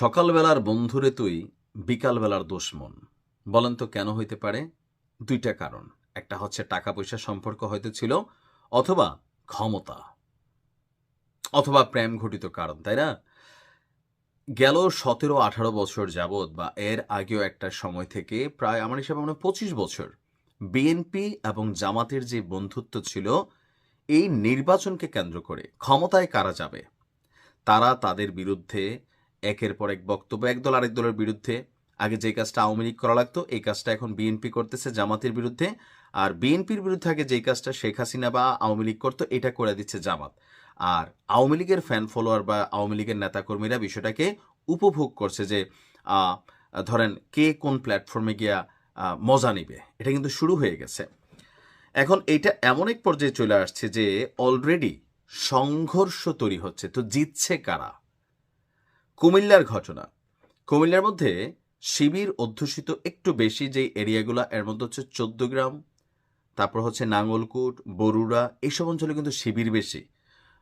সকালবেলার বন্ধুরে তুই, বিকালবেলার দুশ্মন। বলেন তো কেন হইতে পারে? দুইটা কারণ। একটা হচ্ছে টাকা পয়সা সম্পর্ক হয়তো ছিল, অথবা ক্ষমতা। অথবা প্রেম ঘটিত কারণ, তাই না? গেল সতেরো, আঠারো বছর যাবৎ, বা এর আগেও একটা সময় থেকে প্রায় আমার হিসাবে মনে পঁচিশ বছর বিএনপি এবং জামাতের যে বন্ধুত্ব ছিল, এই নির্বাচনকে কেন্দ্র করে ক্ষমতায় কারা যাবে? তারা তাদের বিরুদ্ধে একের পর এক বক্তব্য একদল আরেক দলের বিরুদ্ধে। আগে যে কাজটা আওয়ামী লীগ করা লাগতো, এই কাজটা এখন বিএনপি করতেছে জামাতের বিরুদ্ধে। আর বিএনপির বিরুদ্ধে আগে যেই কাজটা শেখ হাসিনা বা আওয়ামী লীগ করতো, এটা করে দিচ্ছে জামাত। আর আওয়ামী লীগের ফ্যান ফলোয়ার বা আওয়ামী লীগের নেতাকর্মীরা বিষয়টাকে উপভোগ করছে যে ধরেন কে কোন প্ল্যাটফর্মে গিয়া মজা নিবে। এটা কিন্তু শুরু হয়ে গেছে। এখন এটা এমন এক পর্যায়ে চলে আসছে যে অলরেডি সংঘর্ষ তৈরি হচ্ছে। তো জিতছে কারা? কুমিল্লার ঘটনা। কুমিল্লার মধ্যে শিবির অধ্যুষিত একটু বেশি যে এরিয়াগুলো, এর মধ্যে হচ্ছে চোদ্দ গ্রাম, তারপর হচ্ছে নাঙ্গলকুট, বরুড়া এইসব অঞ্চলে কিন্তু শিবির বেশি।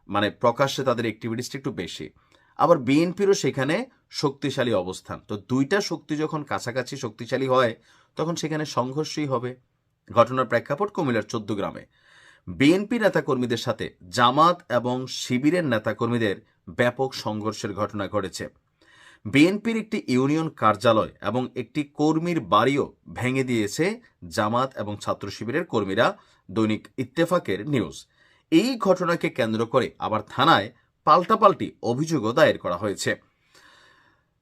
মানে প্রকাশ্যে তাদের অ্যাক্টিভিটিসটা একটু বেশি। আবার বিএনপিরও সেখানে শক্তিশালী অবস্থান। তো দুইটা শক্তি যখন কাছাকাছি শক্তিশালী হয়, তখন সেখানে সংঘর্ষই হবে। ঘটনার প্রেক্ষাপট কুমিল্লার চোদ্দ গ্রামে। বিএনপি নেতাকর্মীদের সাথে জামাত এবং শিবিরের নেতাকর্মীদের ব্যাপক সংঘর্ষের ঘটনা ঘটেছে। বিএনপির একটি ইউনিয়ন কার্যালয় এবং একটি কর্মীর বাড়িও ভেঙে দিয়েছে জামাত এবং ছাত্র শিবিরের কর্মীরা, দৈনিক ইত্তেফাকের নিউজ। এই ঘটনাকে কেন্দ্র করে আবার থানায় পাল্টাপাল্টি অভিযোগও দায়ের করা হয়েছে।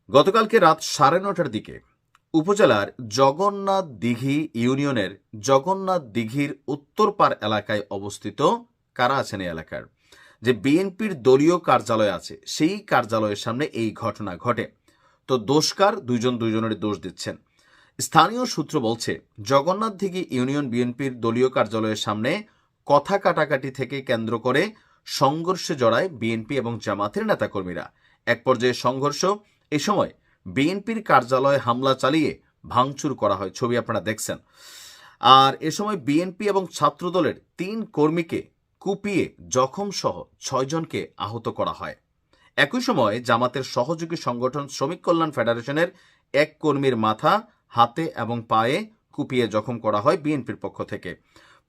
গতকালকে রাত সাড়ে নটার দিকে উপজেলার জগন্নাথ দিঘি ইউনিয়নের জগন্নাথ দিঘির উত্তর পার এলাকায় অবস্থিত কারা আছেন এই এলাকার? যে বিএনপির দলীয় কার্যালয় আছে, সেই কার্যালয়ের সামনে এই ঘটনা ঘটে। তো দোষকার দুইজন দুইজনের দোষ দিচ্ছেন। স্থানীয় সূত্র বলছে, জগন্নাথ দিঘি ইউনিয়ন বিএনপির দলীয় কার্যালয়ের সামনে কথা কাটাকাটি থেকে কেন্দ্র করে সংঘর্ষে জড়ায় বিএনপি এবং জামাতের নেতাকর্মীরা। এক পর্যায়ে সংঘর্ষ, এ সময় বিএনপির কার্যালয়ে হামলা চালিয়ে ভাঙচুর করা হয়, ছবি আপনারা দেখছেন। আর এ সময় বিএনপি এবং ছাত্রদলের তিন কর্মীকে কুপিয়ে জখম সহ ছয়জনকে আহত করা হয়। একই সময় জামাতের সহযোগী সংগঠন শ্রমিক কল্যাণ ফেডারেশনের এক কর্মীর মাথা, হাতে এবং পায়ে কুপিয়ে জখম করা হয় বিএনপির পক্ষ থেকে।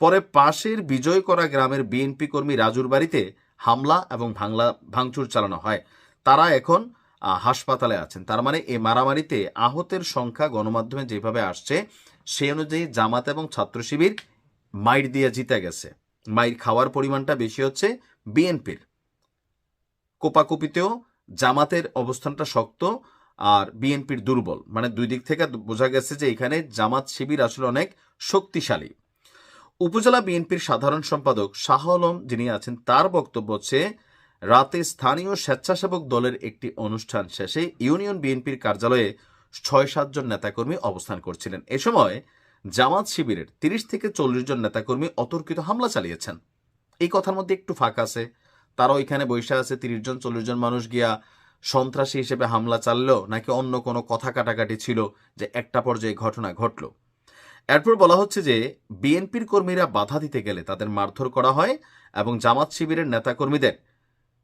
পরে পাশের বিজয় করা গ্রামের বিএনপি কর্মী রাজুর বাড়িতে হামলা এবং ভাঙলা, ভাঙচুর চালানো হয়। তারা এখন হাসপাতালে আছেন। তার মানে এই মারামারিতে আহতের সংখ্যা গণমাধ্যমে যেভাবে আসছে, সেই অনুযায়ী জামাত এবং ছাত্র শিবির মাইর দিয়ে জিতে গেছে। মাইর খাওয়ার পরিমাণটা বেশি হচ্ছে বিএনপির। কোপাকুপিতেও জামাতের অবস্থানটা শক্ত আর বিএনপির দুর্বল। মানে দুই দিক থেকে বোঝা গেছে যে এখানে জামাত শিবির আসলে অনেক শক্তিশালী। উপজেলা বিএনপির সাধারণ সম্পাদক শাহ আলম যিনি আছেন, তার বক্তব্য হচ্ছে রাতে স্থানীয় স্বেচ্ছাসেবক দলের একটি অনুষ্ঠান শেষে ইউনিয়ন বিএনপির কার্যালয়ে ছয় সাতজন নেতাকর্মী অবস্থান করছিলেন। এ সময় জামাত শিবিরের তিরিশ থেকে চল্লিশ জন নেতাকর্মী অতর্কিত হামলা চালিয়েছেন। এই কথার মধ্যে একটু ফাঁক আছে। তারা ওইখানে বৈশা আছে, তিরিশ জন, চল্লিশ জন মানুষ গিয়া সন্ত্রাসী হিসেবে হামলা চাললো নাকি অন্য কোনো কথা কাটাকাটি ছিল যে একটা পর্যায়ে ঘটনা ঘটলো। এরপর বলা হচ্ছে যে বিএনপির কর্মীরা বাধা দিতে গেলে তাদের মারধর করা হয় এবং জামাত শিবিরের নেতাকর্মীদের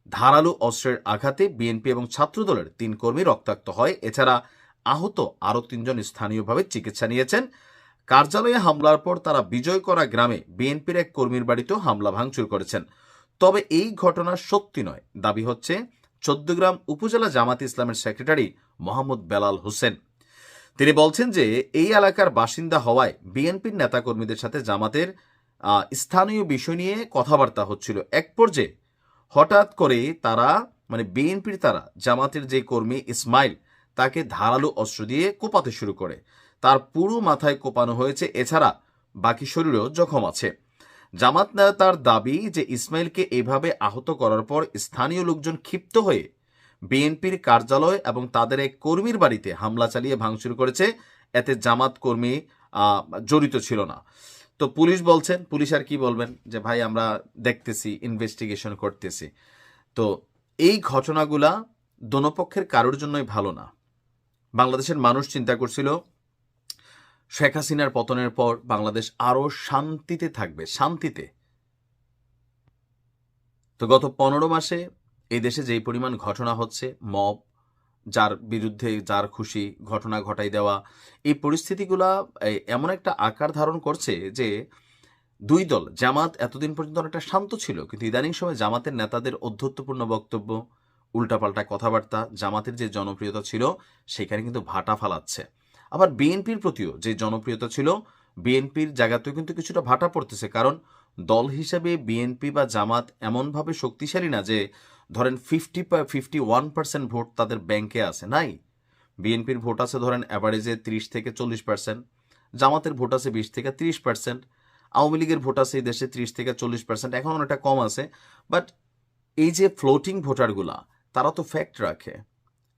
ধারালো অস্ত্রের আঘাতে বিএনপি এবং ছাত্রদলের তিন কর্মী রক্তাক্ত হয়। এছাড়া আহত আরও তিনজন স্থানীয়ভাবে চিকিৎসা নিয়েছেন। কার্যালয়ে হামলার পর তারা বিজয় করা গ্রামে বিএনপির এক কর্মীর বাড়িতেও হামলা ভাঙচুর করেছেন। তবে এই ঘটনা সত্যি নয়। দাবি হচ্ছে, চোদ্দগ্রাম উপজেলা জামাত ইসলামের সেক্রেটারি মোহাম্মদ বেলাল হোসেন। তিনি বলছেন যে, এই এলাকার বাসিন্দা হওয়ায় বিএনপির নেতাকর্মীদের সাথে জামাতের স্থানীয় বিষয় নিয়ে কথাবার্তা হচ্ছিল। এক পর্যায়ে হঠাৎ করে তারা মানে বিএনপির তারা, জামাতের যে কর্মী ইসমাইল, তাকে ধারালো অস্ত্র দিয়ে কোপাতে শুরু করে। তার পুরো মাথায় কোপানো হয়েছে, এছাড়া বাকি শরীরেও জখম আছে। জামাত নেতার দাবি যে ইসমাইলকে এভাবে আহত করার পর স্থানীয় লোকজন ক্ষিপ্ত হয়ে বিএনপির কার্যালয় এবং তাদের এক কর্মীর বাড়িতে হামলা চালিয়ে ভাঙচুর করেছে। এতে জামাত কর্মী জড়িত ছিল না। তো পুলিশ বলছেন, পুলিশ আর কি বলবেন যে, ভাই, আমরা দেখতেছি ইনভেস্টিগেশন করতেছি। তো এই ঘটনাগুলা দোনোপক্ষের কারোর জন্যই ভালো না। বাংলাদেশের মানুষ চিন্তা করছিল, শেখ হাসিনার পতনের পর বাংলাদেশ আরও শান্তিতে থাকবে, শান্তিতে। তো গত পনেরো মাসে এই দেশে যেই পরিমাণ ঘটনা হচ্ছে, মব যার বিরুদ্ধে যার খুশি ঘটনা ঘটাই দেওয়া, এই পরিস্থিতিগুলা এমন একটা আকার ধারণ করছে যে দুই দল, জামাত এতদিন পর্যন্ত অনেকটা শান্ত ছিল, কিন্তু ইদানিং সময় জামাতের নেতাদের অধ্যত্বপূর্ণ বক্তব্য, উল্টাপাল্টা কথাবার্তা, জামাতের যে জনপ্রিয়তা ছিল, সেখানে কিন্তু ভাটা ফালাচ্ছে। আবার বিএনপির প্রতিও যে জনপ্রিয়তা ছিল, বিএনপির জায়গাতেও কিন্তু কিছুটা ভাটা পড়তেছে, কারণ দল হিসেবে বিএনপি বা জামাত এমনভাবে শক্তিশালী না যে, ধরেন fifty fifty one percent vote তাদের ব্যাংকে আছে, নাই। বিএনপির ভোট আছে ধরেন অ্যাভারেজে ত্রিশ থেকে চল্লিশ পার্সেন্ট জামাতের ভোট আছে বিশ থেকে ত্রিশ পার্সেন্ট আওয়ামী লীগের ভোট আছে এই দেশে ত্রিশ থেকে চল্লিশ পার্সেন্ট এখন অনেকটা কম আছে। বাট এই যে ফ্লোটিং ভোটারগুলা, তারা তো ফ্যাক্ট রাখে।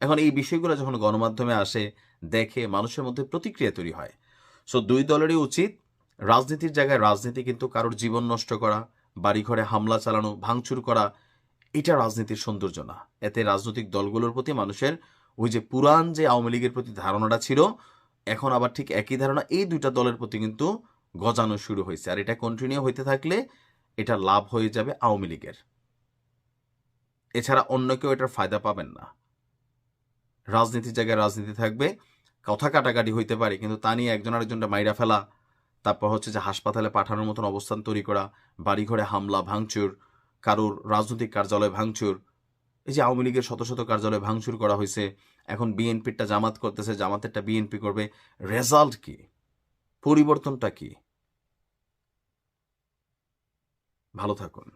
এখন এই বিষয়গুলো যখন গণমাধ্যমে আসে, দেখে মানুষের মধ্যে প্রতিক্রিয়া তৈরি হয়। সো দুই দলেরই উচিত রাজনীতির জায়গায় রাজনীতি কিন্তু কারোর জীবন নষ্ট করা, বাড়িঘরে হামলা চালানো, ভাঙচুর করা, এটা রাজনীতির সৌন্দর্য না। এতে রাজনৈতিক দলগুলোর প্রতি মানুষের ওই যে পুরান যে আওয়ামী লীগের প্রতি ধারণাটা ছিল, এখন আবার ঠিক একই ধারণা এই দুইটা দলের প্রতি কিন্তু গজানো শুরু হয়েছে। আর এটা কন্টিনিউ হইতে থাকলে এটা লাভ হয়ে যাবে আওয়ামী লীগের। এছাড়া অন্য কেউ এটার ফায়দা পাবেন না। রাজনীতির জায়গায় রাজনীতি থাকবে, কথা কাটাকাটি হইতে পারে, কিন্তু তা নিয়ে একজন আরেকজনটা মাইরা ফেলা তারপর হচ্ছে যে হাসপাতালে পাঠানোর মতন অবস্থান তৈরি করা, বাড়িঘরে হামলা, ভাঙচুর, কারোর রাজনৈতিক কার্যালয় ভাঙচুর, এই যে আওয়ামী লীগের শত শত কার্যালয় ভাঙচুর করা হয়েছে, এখন বিএনপিরটা জামাত করতেছে, জামাতেরটা বিএনপি করবে রেজাল্ট কি? পরিবর্তনটা কি? ভালো থাকুন।